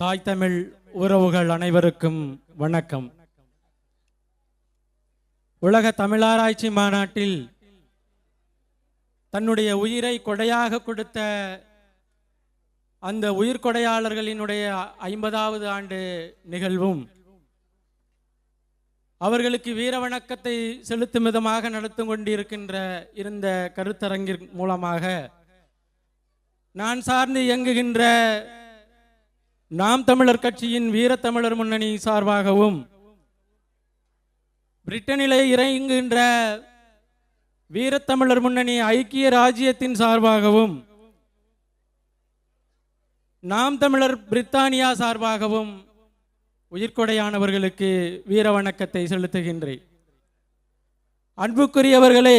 தாய் தமிழ் உறவுகள் அனைவருக்கும் வணக்கம். உலக தமிழாராய்ச்சி மாநாட்டில் தன்னுடைய உயிரை கொடையாக கொடுத்த அந்த உயிர்கொடையாளர்களினுடைய ஐம்பதாவது ஆண்டு நிகழ்வும் அவர்களுக்கு வீர வணக்கத்தை செலுத்தும் விதமாக நடத்தும் கொண்டிருக்கின்ற இருந்த கருத்தரங்கின் மூலமாக நான் சார்ந்து இயங்குகின்ற நாம் தமிழர் கட்சியின் வீரத்தமிழர் முன்னணி சார்பாகவும் பிரிட்டனிலே இறங்குகின்ற வீரத்தமிழர் முன்னணி ஐக்கிய ராஜ்யத்தின் சார்பாகவும் நாம் தமிழர் பிரித்தானியா சார்பாகவும் உயிர்கொடையானவர்களுக்கு வீர வணக்கத்தை செலுத்துகின்றேன். அன்புக்குரியவர்களே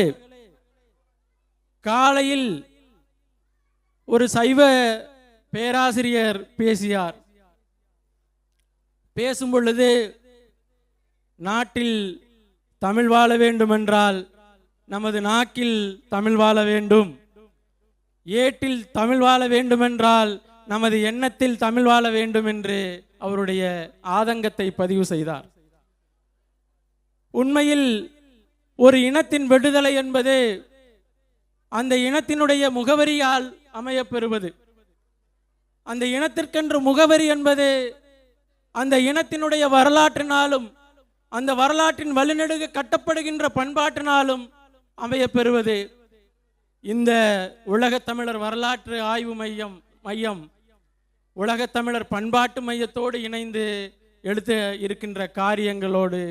காலையில் ஒரு சைவ பேராசிரியர் பேசியார். பேசும் பொழுது நாட்டில் தமிழ் வாழ வேண்டுமென்றால் நமது நாக்கில் தமிழ் வாழ வேண்டும். ஏட்டில் தமிழ் வாழ வேண்டுமென்றால் நமது எண்ணத்தில் தமிழ் வாழ வேண்டும் என்று அவருடைய ஆதங்கத்தை பதிவு செய்தார். உண்மையில் ஒரு இனத்தின் விடுதலை என்பது அந்த இனத்தினுடைய முகவரியால் அமையப்பெறுவது அந்த இனத்திற்கென்று முகவரி என்பது அந்த இனத்தினுடைய வரலாற்றினாலும் அந்த வரலாற்றின் வழிநெடுக கட்டப்படுகின்ற பண்பாட்டினாலும் அமையப்பெறுவது இந்த உலகத் தமிழர் வரலாற்று ஆய்வு மையம் மையம் உலகத் தமிழர் பண்பாட்டு மையத்தோடு இணைந்து எடுத்து இருக்கின்ற காரியங்களோடு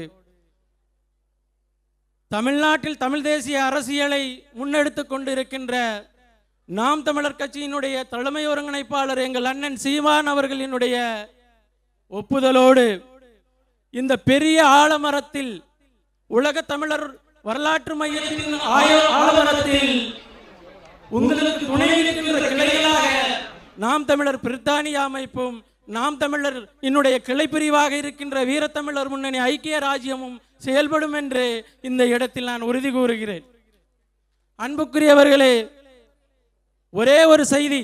தமிழ்நாட்டில் தமிழ் தேசிய அரசியலை முன்னெடுத்து கொண்டு இருக்கின்ற நாம் தமிழர் கட்சியினுடைய தலைமை ஒருங்கிணைப்பாளர் எங்கள் அண்ணன் சீமான் அவர்களினுடைய ஒப்புதலோடு இந்த பெரிய ஆலமரத்தில் உலக தமிழர் வரலாற்று மையத்தின் ஆலமரத்தில் உங்களுக்கு துணை இருக்கின்ற கிளைகளாக நாம் தமிழர் பிரித்தானிய அமைப்பும் நாம் தமிழர் என்னுடைய கிளை பிரிவாக இருக்கின்ற வீரத்தமிழர் முன்னணி ஐக்கிய ராஜ்யமும் செயல்படும் என்று இந்த இடத்தில் நான் உறுதி கூறுகிறேன். அன்புக்குரியவர்களே ஒரே ஒரு செய்தி.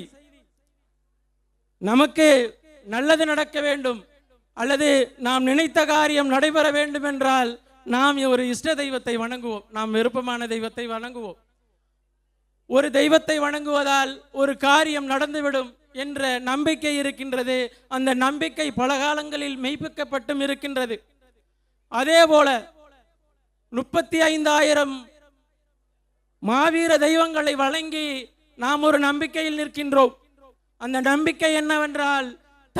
நமக்கு நல்லது நடக்க வேண்டும். அல்லது நாம் நினைத்த காரியம் நடைபெற வேண்டும் என்றால் நாம் ஒரு இஷ்ட தெய்வத்தை வணங்குவோம். நாம் விருப்பமான தெய்வத்தை வணங்குவோம். ஒரு தெய்வத்தை வணங்குவதால் ஒரு காரியம் நடந்துவிடும் என்ற நம்பிக்கை இருக்கின்றது. அந்த நம்பிக்கை பல காலங்களில் மெய்ப்பிக்கப்பட்டும் இருக்கின்றது. அதே போல முப்பத்தி ஐந்தாயிரம் மாவீர தெய்வங்களை வழங்கி நாம் ஒரு நம்பிக்கையில் நிற்கின்றோம். அந்த நம்பிக்கை என்னவென்றால்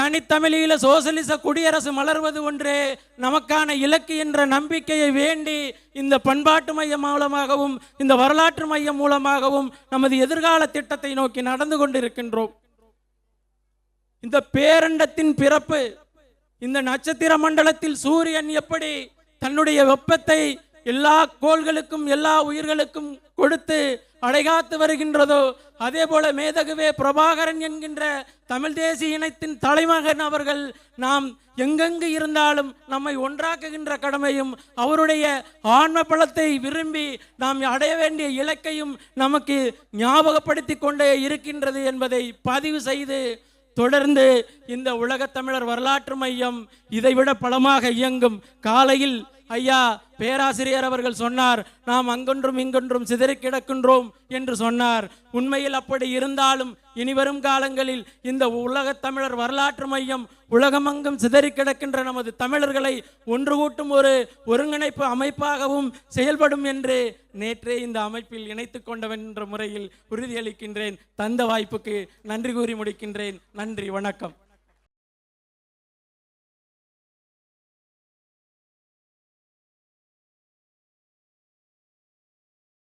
தனித்தமிழீழ சோசலிச குடியரசு மலர்வது ஒன்றே நமக்கான இலக்கு என்ற நம்பிக்கையை வேண்டி இந்த பண்பாட்டு மையம் மூலமாகவும் இந்த வரலாற்று மையம் மூலமாகவும் நமது எதிர்கால திட்டத்தை நோக்கி நடந்து கொண்டிருக்கின்றோம். இந்த பேரண்டத்தின் பிறப்பு இந்த நட்சத்திர மண்டலத்தில் சூரியன் எப்படி தன்னுடைய வெப்பத்தை எல்லா கோள்களுக்கும் எல்லா உயிர்களுக்கும் கொடுத்து அடைகாத்து வருகின்றதோ அதே போல மேதகுவே பிரபாகரன் என்கின்ற தமிழ் தேசிய இனத்தின் தலைமகன் அவர்கள் நாம் எங்கெங்கு இருந்தாலும் நம்மை ஒன்றாக்குகின்ற கடமையும் அவருடைய ஆன்ம பலத்தை விரும்பி நாம் அடைய வேண்டிய இலக்கையும் நமக்கு ஞாபகப்படுத்தி கொண்டே இருக்கின்றது என்பதை பதிவு செய்து தொடர்ந்து இந்த உலகத் தமிழர் வரலாற்று மையம் இதைவிட பலமாக இயங்கும். காலையில் ஐயா பேராசிரியர் அவர்கள் சொன்னார் நாம் அங்கொன்றும் இங்கொன்றும் சிதறி கிடக்கின்றோம் என்று சொன்னார். உண்மையில் அப்படி இருந்தாலும் இனிவரும் காலங்களில் இந்த உலகத் தமிழர் வரலாற்று மையம் உலகமங்கும் சிதறி கிடக்கின்ற நமது தமிழர்களை ஒன்று கூட்டும் ஒரு ஒருங்கிணைப்பு அமைப்பாகவும் செயல்படும் என்று நேற்றே இந்த அமைப்பில் இணைத்து கொண்டவன் என்ற முறையில் உறுதியளிக்கின்றேன். தந்த வாய்ப்புக்கு நன்றி கூறி முடிக்கின்றேன். நன்றி வணக்கம்.